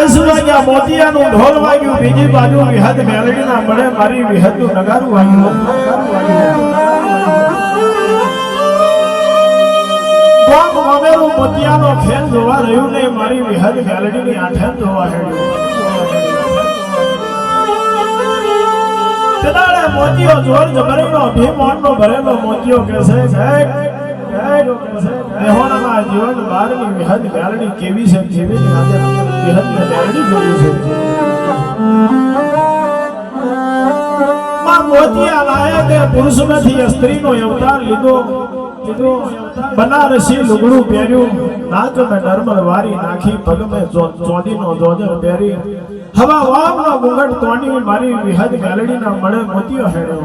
દસ વાગ્યા મોતિયાનું ઢોલ વાગ્યું, બીજી બાજુ વિહદ મેલડીના મળે મારી વિહદનું નગારું વાગ્યું. કોક મોતિયાનો ખેલ જોવા રહ્યું ને મારી વિહદ મેલડીની આઠેન જોવા રહ્યું મોતિયો જોર જબરીનો ભીમોનનો ભરેલો મોતિયો કેસે સાહેબ મેહોણાના જીવન બારની વિહદ મેલડી કેવી છે? કેવી આજે વિહદ ને મેલડી જોયું છે. મોતિયા લાયકે પુરુષમાંથી સ્ત્રીનો અવતાર લીધો. બનારસી લુગડું પહેર્યું. નાક મે નર્મલ વારી નાખી પગ મે ચોદીનો જોજર પહેરી. હવા વાવનો ઘૂંઘટ તોડી મારી વિહદ મેલડીના મળે મોતિયો હેડ્યો.